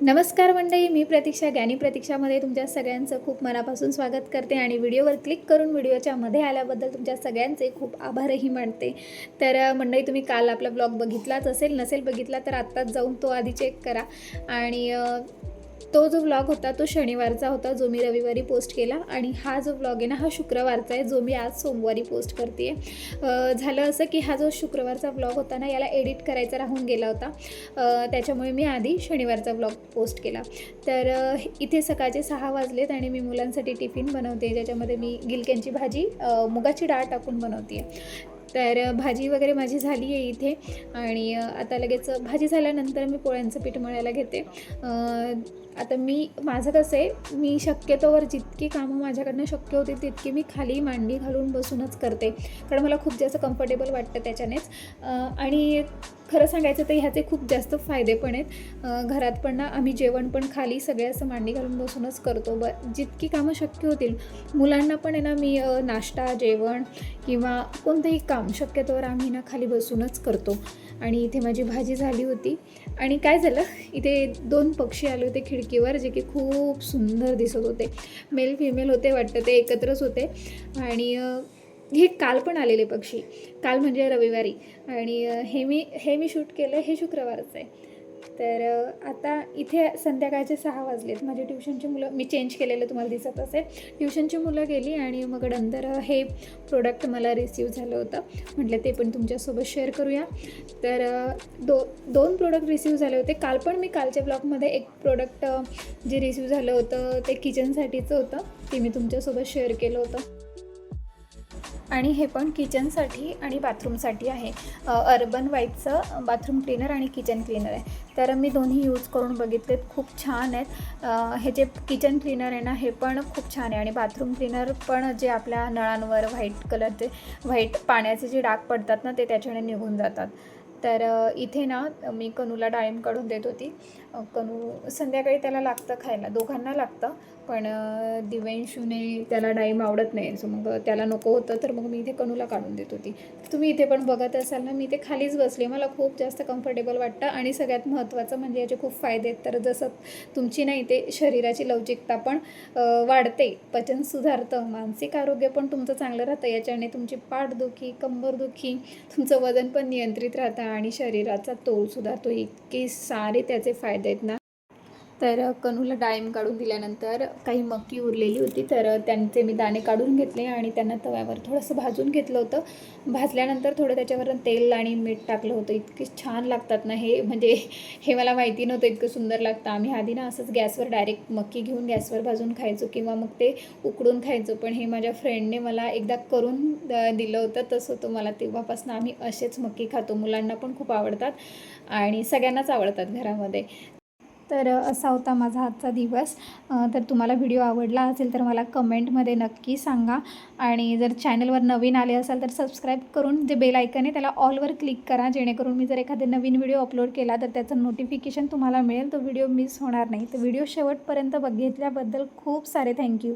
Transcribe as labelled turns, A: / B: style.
A: नमस्कार मंडळी मी प्रतीक्षा ज्ञानी प्रतीक्षामध्ये तुमच्या सगळ्यांचं खूप मनापासून स्वागत करते आणि व्हिडिओवर क्लिक करून व्हिडिओच्या मध्ये आल्याबद्दल तुमच्या सगळ्यांचे खूप आभारही मानते. तर मंडळी तुम्ही काल आपला ब्लॉग बघितलाच असेल नसेल बघितला तर आत्ताच जाऊन तो आधी चेक करा. आणि तो जो व्लॉग होता तो शनिवारचा होता जो मी रविवारी पोस्ट केला. आणि हा जो व्लॉग आहे ना हा शुक्रवारचा आहे जो मी आज सोमवारी पोस्ट करते झालं असं की हा जो शुक्रवारचा व्लॉग होता ना याला एडिट करायचा राहून गेला होता. त्याच्यामुळे मी आधी शनिवारचा ब्लॉग पोस्ट केला. तर इथे सकाळचे सहा वाजलेत आणि मी मुलांसाठी टिफिन बनवते ज्याच्यामध्ये मी गिलक्यांची भाजी मुगाची डाळ टाकून बनवते तर भाजी वगैरे माझी झाली आहे इथे आणि आता लगेच भाजी झाल्यानंतर मी पोळ्यांचं पीठ मळायला घेते. आता मी माझं कसं आहे मी शक्यतोवर जितकी कामं माझ्याकडनं शक्य होती तितकी मी खाली मांडी घालून बसूनच करते. कारण मला खूप जास्त कम्फर्टेबल वाटतं त्याच्यानेच. आणि खरं सांगायचं तर ह्याचे खूप जास्त फायदे पण आहेत. घरात पण ना आम्ही जेवण पण खाली सगळे असं मांडी घालून बसूनच करतो. ब जितकी कामं शक्य होतील. मुलांना पण आहे ना मी नाश्ता जेवण किंवा कोणतंही काम शक्यतोवर आम्ही ना खाली बसूनच करतो. आणि इथे माझी भाजी झाली होती. आणि काय झालं? इथे दोन पक्षी आले होते खिडकीवर जे की खूप सुंदर दिसत होते. मेल फिमेल होते वाटतं ते एकत्रच होते. आणि हे काल पण आलेले पक्षी. काल म्हणजे रविवारी. आणि हे मी हे मी शूट केलं हे शुक्रवारचं आहे. तर आता इथे संध्याकाळचे सहा वाजलेत. माझे ट्युशनची मुलं मी चेंज केलेलं तुम्हाला दिसत असेल. ट्युशनची मुलं गेली आणि मग नंतर हे प्रोडक्ट मला रिसीव झालं होतं. म्हटलं ते पण तुमच्यासोबत शेअर करूया. तर दो दोन प्रोडक्ट रिसीव झाले होते. काल पण मी कालच्या ब्लॉगमध्ये एक प्रोडक्ट जे रिसीव झालं होतं ते किचनसाठीचं होतं. ते मी तुमच्यासोबत शेअर केलं होतं. आणि हे पण किचनसाठी आणि बाथरूमसाठी आहे. अर्बन वाईटचं बाथरूम क्लीनर आणि किचन क्लीनर आहे. तर मी दोन्ही यूज करून बघितलेत खूप छान आहेत. हे जे किचन क्लीनर आहे ना हे पण खूप छान आहे. आणि बाथरूम क्लीनर पण जे आपल्या नळांवर व्हाईट कलरचे व्हाईट पाण्याचे जे डाग पडतात ना ते त्याच्याने निघून जातात. तर इथे ना मी कनूला डाळिंब काढून देत होती. कनू संध्याकाळी त्याला लागतं खायला. दोघांना लागतं पण दिव्यांशूने त्याला डाळिंब आवडत नाही. सो मग त्याला नको होतं तर मग मी इथे कनूला काढून देत होती. तुम्ही इथे पण बघत असाल ना मी इथे खालीच बसले मला खूप जास्त कम्फर्टेबल वाटतं. आणि सगळ्यात महत्त्वाचं म्हणजे याचे खूप फायदे आहेत. तर जसं तुमची नाही ते शरीराची लवचिकता पण वाढते. पचन सुधारतं. मानसिक आरोग्य पण तुमचं चांगलं राहतं. याच्याने तुमची पाठदुखी कंबरदुखी तुमचं वजन पण नियंत्रित राहतं. आणि शरीराचा तोल सुधारतो इतके सारे त्याचे फायदे आहेत ना तर कनूला डाळिंब काढून दिल्यानंतर काही मक्की उरलेली होती तर त्यांचे मी दाणे काढून घेतले आणि त्यांना तव्यावर थोडंसं भाजून घेतलं होतं. भाजल्यानंतर थोडं त्याच्यावर तेल आणि मीठ टाकलं होतं. इतके छान लागतात ना हे म्हणजे हे मला माहिती नव्हतं इतकं सुंदर लागतं. आम्ही आधी ना असंच गॅसवर डायरेक्ट मक्की घेऊन गॅसवर भाजून खायचो किंवा मग ते उकडून खायचो. पण हे माझ्या फ्रेंडने मला एकदा करून दिलं होतं. तसं तो मला तेव्हापासून आम्ही असेच मक्की खातो. मुलांना पण खूप आवडतात आणि सगळ्यांनाच आवडतात घरामध्ये. तर असा होता माझा आजचा दिवस. तर तुम्हाला व्हिडिओ आवडला असेल तर मला कमेंटमध्ये नक्की सांगा. आणि जर चॅनलवर नवीन आले असाल तर सबस्क्राईब करून जे बेल ऐकन आहे त्याला ऑलवर क्लिक करा. जेणेकरून मी जर एखादे नवीन व्हिडिओ अपलोड केला तर त्याचं नोटिफिकेशन तुम्हाला मिळेल. तो व्हिडिओ मिस होणार नाही. तर व्हिडिओ शेवटपर्यंत बघितल्याबद्दल खूप सारे थँक्यू.